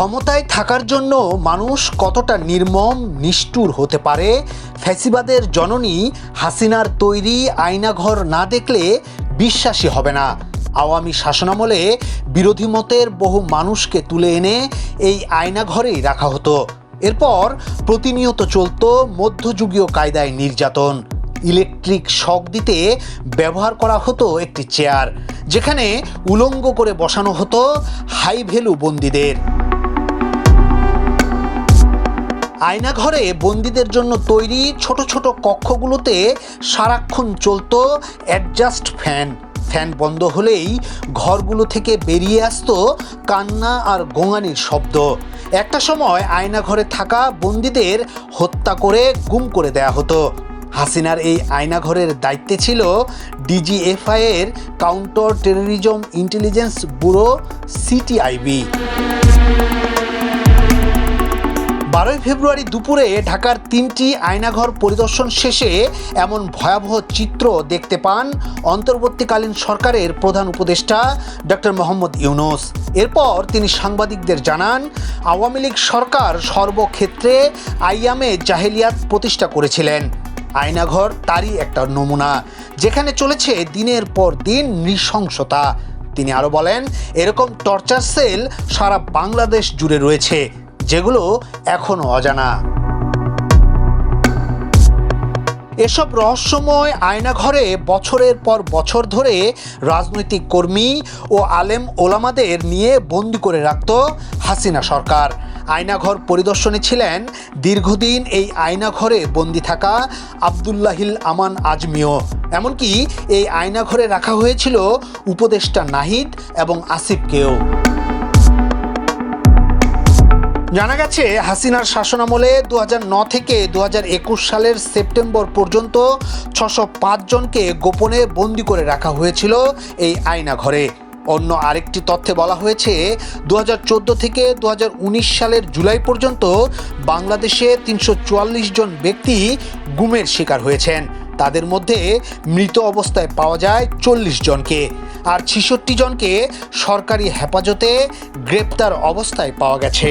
ক্ষমতায় থাকার জন্য মানুষ কতটা নির্মম, নিষ্ঠুর হতে পারে? ফ্যাসিবাদের জননী হাসিনার তৈরি আয়নাঘর না দেখলে বিশ্বাসী হবে না। আওয়ামী শাসনামলে বিরোধী মতের বহু মানুষকে তুলে এনে এই আয়নাঘরেই রাখা হতো। এরপর প্রতিনিয়ত চলত মধ্যযুগীয় কায়দায় নির্যাতন। ইলেকট্রিক শক দিতে ব্যবহার করা হতো একটি চেয়ার, যেখানে উলঙ্গ করে বসানো হতো হাই ভ্যালু বন্দীদের। আয়নাঘরে বন্দীদের জন্য তৈরি ছোট ছোট কক্ষগুলোতে সারাক্ষণ চলতো অ্যাডজাস্ট ফ্যান ফ্যান বন্ধ হলেই ঘরগুলো থেকে বেরিয়ে আসতো কান্না আর গোঙানির শব্দ। একটা সময় আয়নাঘরে থাকা বন্দীদের হত্যা করে গুম করে দেয়া হতো। হাসিনার এই আয়নাঘরের দায়িত্বে ছিল ডিজিএফআই এর counter terrorism intelligence bureau CTIB বারোই ফেব্রুয়ারি দুপুরে ঢাকার তিনটি আয়নাঘর পরিদর্শন শেষে এমন ভয়াবহ চিত্র দেখতে পান অন্তর্বর্তীকালীন সরকারের প্রধান উপদেষ্টা ডক্টর মোহাম্মদ ইউনুস। এরপর তিনি সাংবাদিকদের জানান, আওয়ামী লীগ সরকার সর্বক্ষেত্রে আইয়ামে জাহেলিয়াত প্রতিষ্ঠা করেছিলেন। আয়নাঘর তারই একটা নমুনা, যেখানে চলেছে দিনের পর দিন নৃশংসতা। তিনি আরও বলেন, এরকম টর্চার সেল সারা বাংলাদেশ জুড়ে রয়েছে। যেগুলো এখনও অজানা। এসব রহস্যময় আয়নাঘরে বছরের পর বছর ধরে রাজনৈতিক কর্মী ও আলেম ওলামাদের নিয়ে বন্দি করে রাখত হাসিনা সরকার। আয়নাঘর পরিদর্শনে ছিলেন দীর্ঘদিন এই আয়নাঘরে বন্দি থাকা আবদুল্লাহিল আমান আজমিও। এমনকি এই আয়নাঘরে রাখা হয়েছিল উপদেষ্টা নাহিদ এবং আসিফকেও। জানা গেছে, হাসিনার শাসনামলে দু থেকে দু হাজার একুশ সালের সেপ্টেম্বর পর্যন্ত ছশো জনকে গোপনে বন্দি করে রাখা হয়েছিল এই আয়না ঘরে অন্য আরেকটি তথ্যে বলা হয়েছে দু হাজার চোদ্দ থেকে দু হাজার উনিশ সালের জুলাই পর্যন্ত বাংলাদেশে তিনশো চুয়াল্লিশ জন ব্যক্তি গুমের শিকার হয়েছেন। তাদের মধ্যে মৃত অবস্থায় পাওয়া যায় চল্লিশ জনকে। আর ছিষট্টি জনকে সরকারি হেফাজতে গ্রেপ্তার অবস্থায় পাওয়া গেছে।